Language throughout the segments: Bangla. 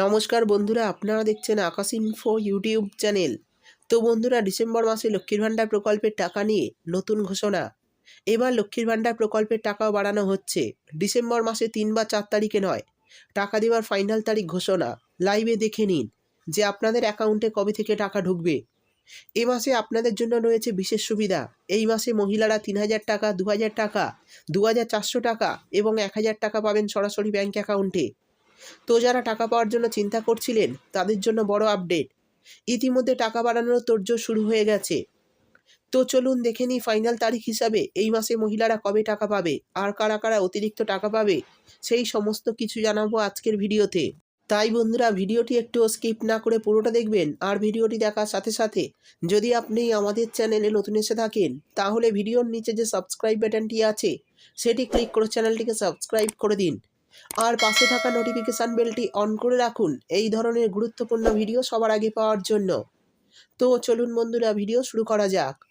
নমস্কার বন্ধুরা, আপনারা দেখছেন আকাশ ইনফো ইউটিউব চ্যানেল তো বন্ধুরা, ডিসেম্বর মাসে লক্ষ্মীর ভাণ্ডার প্রকল্পের টাকা নিয়ে নতুন ঘোষণা। এবার লক্ষ্মীর ভাণ্ডার প্রকল্পের টাকাও বাড়ানো হচ্ছে। ডিসেম্বর মাসে তিন বা চার তারিখে নয়, টাকা দেওয়ার ফাইনাল তারিখ ঘোষণা। লাইভে দেখে নিন যে আপনাদের অ্যাকাউন্টে কবে থেকে টাকা ঢুকবে। এ মাসে আপনাদের জন্য রয়েছে বিশেষ সুবিধা। এই মাসে মহিলারা তিন হাজার টাকা, দু হাজার টাকা, দু হাজার চারশো টাকা এবং এক হাজার টাকা পাবেন সরাসরি ব্যাঙ্ক অ্যাকাউন্টে তো যারা টাকা পাওয়ার জন্য চিন্তা করছিলেন, তাদের জন্য বড় আপডেট। ইতিমধ্যে টাকা বাড়ানোর তোড়জোড় শুরু হয়ে গেছে। তো চলুন দেখে নিই ফাইনাল তারিখ হিসাবে এই মাসে মহিলারা কবে টাকা পাবে, আর কারা কারা অতিরিক্ত টাকা পাবে, সেই সমস্ত কিছু জানাব আজকের ভিডিওতে। তাই বন্ধুরা, ভিডিওটি একটু স্কিপ না করে পুরোটা দেখবেন, আর ভিডিওটি দেখার সাথে সাথে যদি আপনি আমাদের চ্যানেলে নতুন এসে থাকেন, তাহলে ভিডিওর নিচে যে সাবস্ক্রাইব বাটনটি আছে, সেটি ক্লিক করে চ্যানেলটিকে সাবস্ক্রাইব করে দিন। আর পাশে থাকা নোটিফিকেশান বেলটি অন করে রাখুন। এই ধরনের গুরুত্বপূর্ণ ভিডিও সবার আগে পাওয়ার জন্য। তো চলুন বন্ধুরা ভিডিও শুরু করা যাক।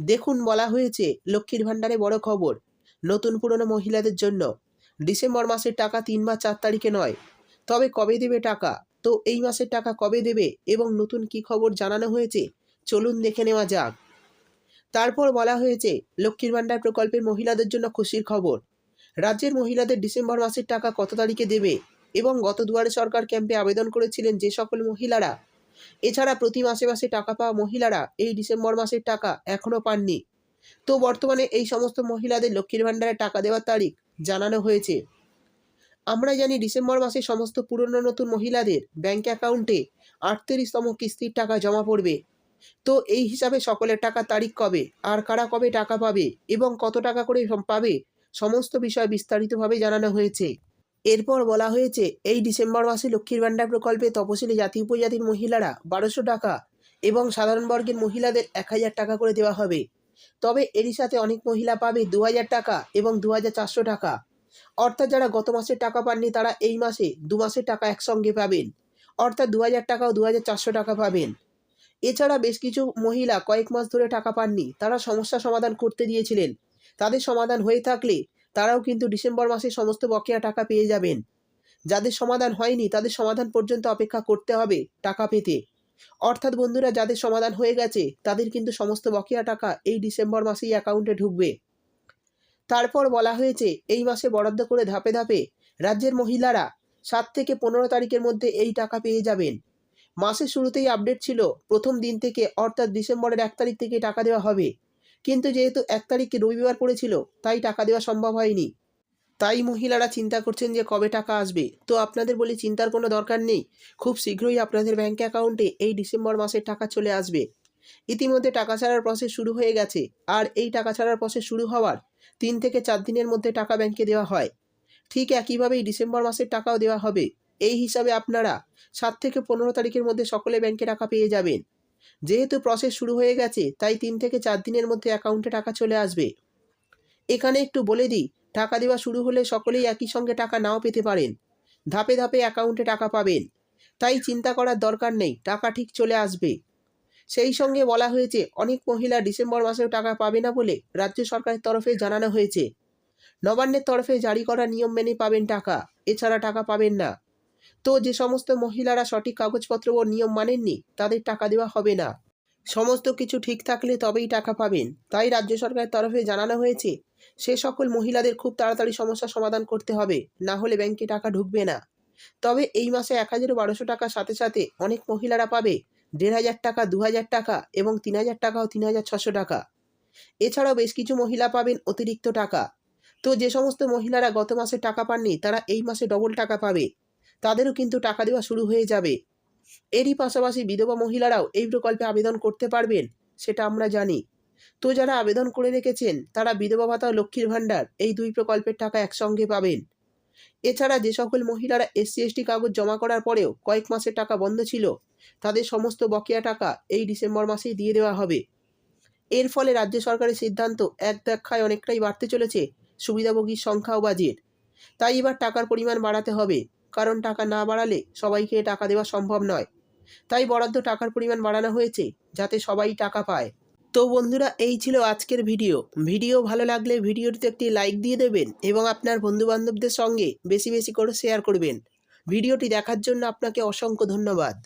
দেখুন, বলা হয়েছে, লক্ষ্মীর ভাণ্ডারে বড় খবর। নতুন পুরনো মহিলাদের জন্য। ডিসেম্বর মাসের টাকা তিন বা চার তারিখে নয়। তবে কবে দেবে টাকা? তো এই মাসের টাকা কবে দেবে এবং নতুন কি খবর জানানো হয়েছে? চলুন দেখে নেওয়া যাক। তারপর বলা হয়েছে, লক্ষ্মীর ভাণ্ডার প্রকল্পের মহিলাদের জন্য খুশির খবর। রাজ্যের মহিলাদের ডিসেম্বর মাসের টাকা কত তারিখে দেবে? এবং গত দুয়ারে সরকার ক্যাম্পে আবেদন করেছিলেন যে সকল মহিলারা। এছাড়া প্রতি মাসে মাসে টাকা পাওয়া মহিলারা এই ডিসেম্বর মাসের টাকা এখনও পাননি। তো বর্তমানে এই সমস্ত মহিলাদের লক্ষ্মীর ভাণ্ডারে টাকা দেওয়ার তারিখ জানানো হয়েছে। আমরা জানি ডিসেম্বর মাসে সমস্ত পুরনো নতুন মহিলাদের ব্যাংক অ্যাকাউন্টে আটত্রিশতম কিস্তির টাকা জমা পড়বে। তো এই হিসাবে সকলের টাকা তারিখ কবে? আর কারা কবে টাকা পাবে? এবং কত টাকা করে পাবে? সমস্ত বিষয় বিস্তারিতভাবে জানানো হয়েছে। এরপর বলা হয়েছে, এই ডিসেম্বর মাসে লক্ষ্মীর ভাণ্ডার প্রকল্পে তপশিলি জাতি উপজাতির মহিলারা বারোশো টাকা এবং সাধারণ বর্গের মহিলাদের এক হাজার টাকা করে দেওয়া হবে। তবে এরই সাথে অনেক মহিলা পাবে দু হাজার টাকা এবং দু হাজার চারশো টাকা। অর্থাৎ যারা গত মাসের টাকা পাননি, তারা এই মাসে দু মাসের টাকা একসঙ্গে পাবেন। অর্থাৎ দু হাজার টাকা ও দু হাজার চারশো টাকা পাবেন। এছাড়া বেশ কিছু মহিলা কয়েক মাস ধরে টাকা পাননি, তারা সমস্যা সমাধান করতে দিয়েছিলেন। তাদের সমাধান হয়ে থাকলে তারাও কিন্তু ডিসেম্বর মাসে সমস্ত বকেয়া টাকা পেয়ে যাবেন। যাদের সমাধান হয়নি, তাদের সমাধান পর্যন্ত অপেক্ষা করতে হবে টাকা পেতে। অর্থাৎ বন্ধুরা, যাদের সমাধান হয়ে গেছে, তাদের কিন্তু সমস্ত বকেয়া টাকা এই ডিসেম্বর মাসেই অ্যাকাউন্টে ঢুকবে। তারপর বলা হয়েছে, এই মাসে বরাদ্দ করে ধাপে ধাপে রাজ্যের মহিলারা সাত থেকে পনেরো তারিখের মধ্যে এই টাকা পেয়ে যাবেন। মাসের শুরুতেই আপডেট ছিল, প্রথম দিন থেকে, অর্থাৎ ডিসেম্বরের এক তারিখ থেকে টাকা দেওয়া হবে। কিন্তু যেহেতু এক তারিখে রবিবার পড়েছিল, তাই টাকা দেওয়া সম্ভব হয়নি। তাই মহিলারা চিন্তা করছেন যে কবে টাকা আসবে। তো আপনাদের বলি চিন্তার কোনো দরকার নেই। খুব শীঘ্রই আপনাদের ব্যাঙ্ক অ্যাকাউন্টে এই ডিসেম্বর মাসের টাকা চলে আসবে। ইতিমধ্যে টাকা ছাড়ার প্রসেস শুরু হয়ে গেছে। আর এই টাকা ছাড়ার প্রসেস শুরু হওয়ার তিন থেকে চার দিনের মধ্যে টাকা ব্যাংকে দেওয়া হয়। ঠিক একইভাবেই ডিসেম্বর মাসের টাকাও দেওয়া হবে। এই হিসাবে আপনারা সাত থেকে পনেরো তারিখের মধ্যে সকলে ব্যাংকে টাকা পেয়ে যাবেন। যেহেতু প্রসেস শুরু হয়ে গেছে, তাই তিন থেকে চার দিনের মধ্যে অ্যাকাউন্টে টাকা চলে আসবে। এখানে একটু বলে দিই, টাকা দেওয়া শুরু হলে সকলেই একই সঙ্গে টাকা নাও পেতে পারেন। ধাপে ধাপে অ্যাকাউন্টে টাকা পাবেন। তাই চিন্তা করার দরকার নেই, টাকা ঠিক চলে আসবে। সেই সঙ্গে বলা হয়েছে, অনেক মহিলা ডিসেম্বর মাসেও টাকা পাবে না বলে রাজ্য সরকারের তরফে জানানো হয়েছে। নবান্নের তরফে জারি করা নিয়ম মেনে পাবেন টাকা, এছাড়া টাকা পাবেন না। তো যে সমস্ত মহিলারা সঠিক কাগজপত্র ও নিয়ম মানেননি, তাদের টাকা দেওয়া হবে না। সমস্ত কিছু ঠিক থাকলে তবেই টাকা পাবেন। তাই রাজ্য সরকারের তরফে জানানো হয়েছে, সে সকল মহিলাদের খুব তাড়াতাড়ি সমস্যার সমাধান করতে হবে, না হলে ব্যাংকে টাকা ঢুকবে না। তবে এই মাসে এক হাজার বারোশো টাকার সাথে সাথে অনেক মহিলারা পাবে, দেড় হাজার টাকা, দু হাজার টাকা এবং তিন হাজার টাকা ও তিন হাজার ছশো টাকা। এছাড়াও বেশ কিছু মহিলা পাবেন অতিরিক্ত টাকা। তো যে সমস্ত মহিলারা গত মাসে টাকা পাননি, তারা এই মাসে ডবল টাকা পাবে। তাদেরও কিন্তু টাকা দেওয়া শুরু হয়ে যাবে। এরই পাশাপাশি বিধবা মহিলারাও এই প্রকল্পে আবেদন করতে পারবেন, সেটা আমরা জানি। তো যারা আবেদন করে রেখেছেন, তারা বিধবা ভাতা ও লক্ষ্মীর ভাণ্ডার এই দুই প্রকল্পের টাকা একসঙ্গে পাবেন। এছাড়া যে সকল মহিলারা এসসি এসটি কাগজ জমা করার পরেও কয়েক মাসের টাকা বন্ধ ছিল, তাদের সমস্ত বকেয়া টাকা এই ডিসেম্বর মাসেই দিয়ে দেওয়া হবে। এর ফলে রাজ্য সরকারের সিদ্ধান্ত এক দেখায় অনেকটাই বাড়তে চলেছে, সুবিধাভোগীর সংখ্যা ও বাজেট। তাই এবার টাকার পরিমাণ বাড়াতে হবে। কারণ টাকা না বাড়ালে সবাইকে টাকা দেওয়া সম্ভব নয়। তাই বরাদ্দ টাকার পরিমাণ বাড়ানো হয়েছে, যাতে সবাই টাকা পায়। তো বন্ধুরা, এই ছিল আজকের ভিডিও। ভিডিও ভালো লাগলে ভিডিওটিতে একটি লাইক দিয়ে দেবেন এবং আপনার বন্ধুবান্ধবদের সঙ্গে বেশি বেশি করে শেয়ার করবেন। ভিডিওটি দেখার জন্য আপনাকে অসংখ্য ধন্যবাদ।